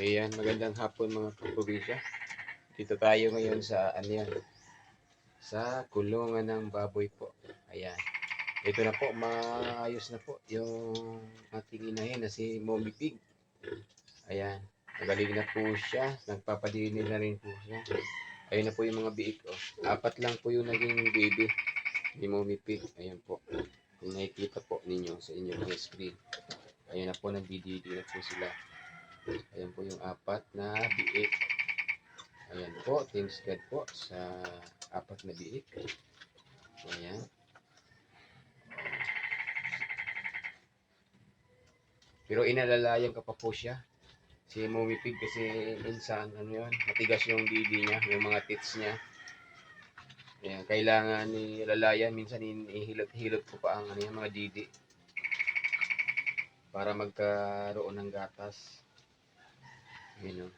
Ayan, magandang hapon mga kaprobinsya. Dito tayo ngayon sa ano yan, sa kulungan ng baboy po. Ayan. Ito na po, maayos na po yung ating inahin na si Mommy Pig. Ayan. Magaling na po siya. Nagpapadini na rin po siya. Ayun na po yung mga biik. Oh. Apat lang po yung naging baby ni Mommy Pig. Ayan po. Kung nakikita po ninyo sa inyong screen. Ayan na po, nagdididi na po sila. Ayan po yung apat na biik. Ayan po, thanks God po sa apat na biik. Ayan. Pero inalalayan ka pa po siya. Si Mommy Pig kasi minsan, ano yun, matigas yung didi niya, yung mga tits niya. Ayan, kailangan ni lalayan, minsan ihilot-hilot ko pa ang ano, yung mga didi para magkaroon ng gatas. Yun o.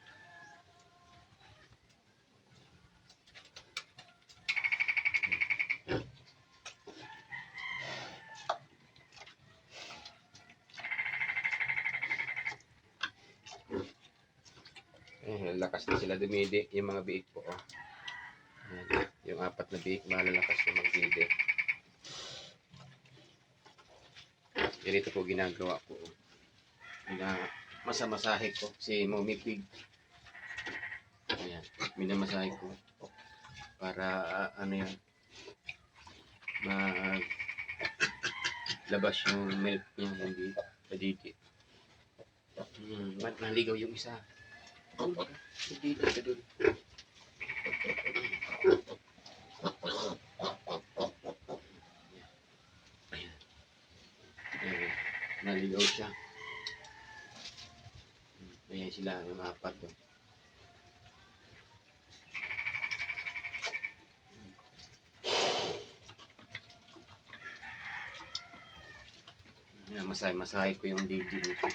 Eh, lakas na sila dumidi, yung mga biik po. Oh. Ayan, yung apat na biik, malalakas na magdidi. Ganito po ginagawa ko. oh. Masamasahe ko si Mommy Pig. Ayan, minamasahe ko para ah, ano yan mag labas yung milk niya hindi padidi. Hmm, naligaw yung isa. Hindi ka doon. Naligaw siya. Sila, yung apat doon. Ayan, masahe-masahe ko yung didi nito.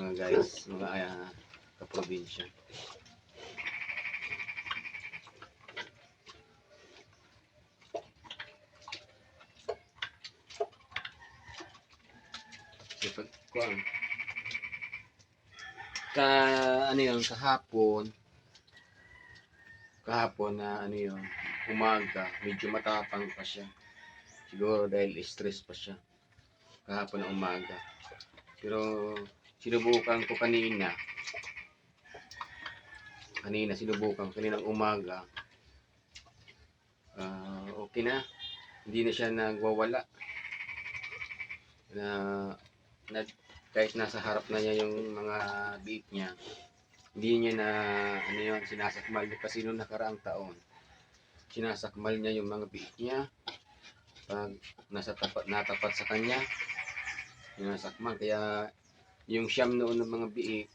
Mga guys, mga uh, kaprobinsya. Kasi pag kuwan, ka ano yun, kahapon, kahapon na ano yun, umaga, medyo matapang pa siya. Siguro dahil stress pa siya. Kahapon na umaga. Pero sinubukan ko kanina, kanina sinubukan kaninang umaga Ah, okay na hindi na siya nagwawala na, na kahit nasa harap na niya yung mga beat niya hindi niya na ano yun sinasakmal niya kasi noong nakaraang taon. Sinasakmal niya yung mga beat niya. Pag nasa tapat natapat sa kanya sinasakmal. Kaya yung siyam noon ng mga biik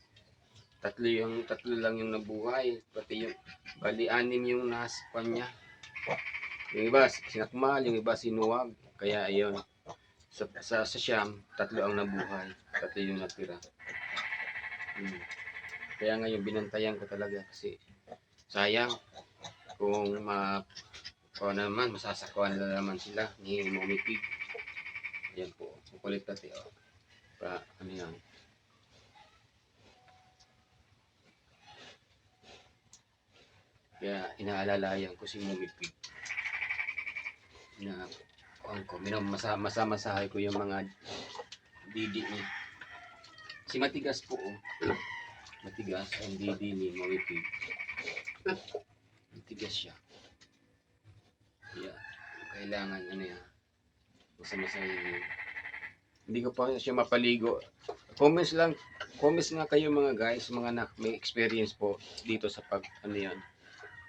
tatlo yung tatlo lang yung nabuhay. Pati yung bali anim yung nasa kanya yung iba sinakmal yung iba sinuwag. Kaya ayun sa, sa, sa siyam tatlo ang nabuhay tatlo yung natira hmm. kaya ngayon binantayan ko talaga kasi sayang kung ma o naman masasakawan na naman sila ni Mommy Pig yan po kukulit natin oh. pa ano yan Kaya inaalalayan ko si Mommy Pig. Na kuhan ko, minamasa masamasahay ko yung mga didi niya. Si matigas po oh. Matigas ang didi ni Pig. Matigas siya. Kaya kailangan ano yan. Masamasahay niya. Hindi ko pa siya mapaligo. Comments lang, comments nga kayo mga guys, mga anak, may experience po dito sa pag ano yan,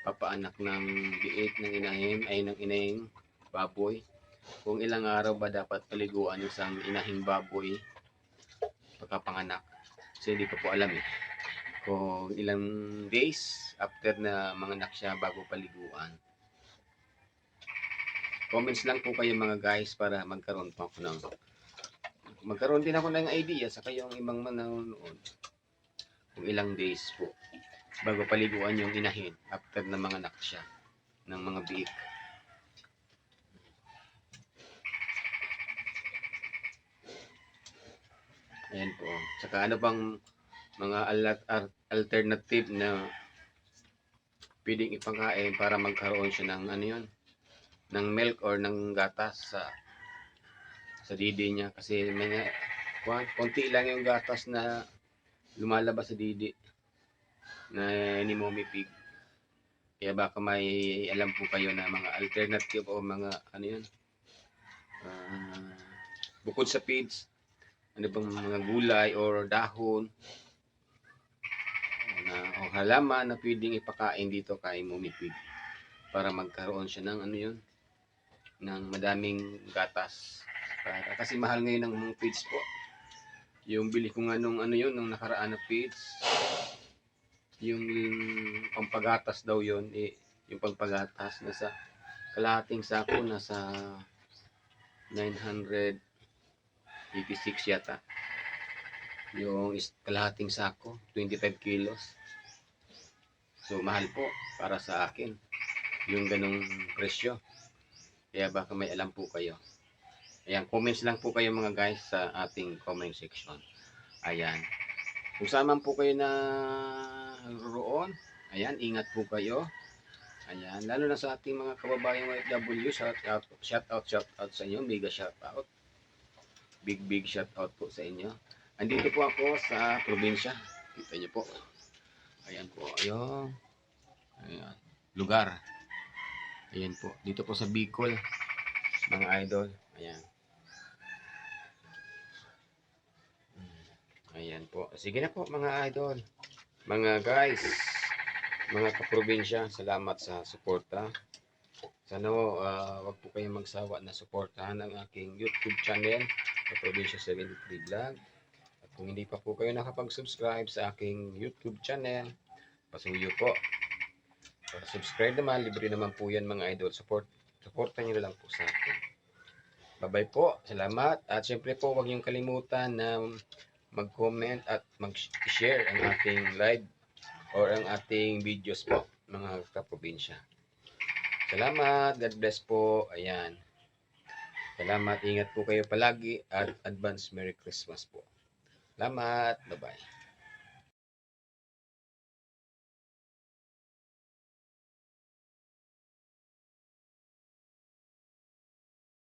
papaanak ng biik ng inahin ay ng inahing baboy. Kung ilang araw ba dapat paliguan yung isang inahing baboy pagkapanganak. Kasi hindi ko po alam eh. Kung ilang days after na manganak siya bago paliguan. Comments lang po kayo mga guys para magkaroon pa ako ng magkaroon din ako ng idea sa kayong ibang manonood kung ilang days po bago paliguan yung inahin after na mga anak siya ng mga biik. Ayan po. Saka ano bang mga alternative na pwedeng ipangkain para magkaroon siya ng ano yun, ng milk or ng gatas sa sa didi niya kasi may konti lang yung gatas na lumalabas sa didi na ni Mommy Pig. Kaya baka may alam po kayo na mga alternative o mga ano yun. ah, bukod sa feeds, ano bang mga gulay or dahon na o halaman na pwedeng ipakain dito kay Mommy Pig para magkaroon siya ng ano yun ng madaming gatas. Para kasi mahal ngayon ng mga feeds po. Yung bili ko nga nung ano yun nung nakaraan na feeds yung pampagatas daw yun eh, yung pampagatas nasa kalahating sako nasa 986 yata. Yung kalahating sako 25 kilos. So mahal po para sa akin yung ganong presyo. Kaya baka may alam po kayo. Ayan comments lang po kayo mga guys sa ating comment section. Ayan. Kung saan man po kayo na roon ayan ingat po kayo. Ayan lalo na sa ating mga kababayang OFW shout out shout out shout out sa inyo. Mega shout out big big shout out po sa inyo. Andito po ako sa probinsya. Kita niyo po. Ayan po ayun. Ayan. Lugar. Ayan po. Dito po sa Bicol mga idol. Ayan. Ayan po. Sige na po mga idol. Mga guys mga kaprobinsya salamat sa suporta. Sana ah, wag po kayong magsawa na suportahan ang aking YouTube channel sa Probinsya 73 Vlog. At kung hindi pa po kayo nakapag-subscribe sa aking YouTube channel pasuyo po. Para subscribe naman libre naman po yan mga idol. Support supportan nyo lang po sa akin. Bye bye po. Salamat. At syempre po wag niyong kalimutan na mag-comment at mag-share ang ating live or ang ating videos po mga kaprobinsya. Salamat, God bless po. Ayan. Salamat, ingat po kayo palagi at advance Merry Christmas po. Salamat, bye-bye.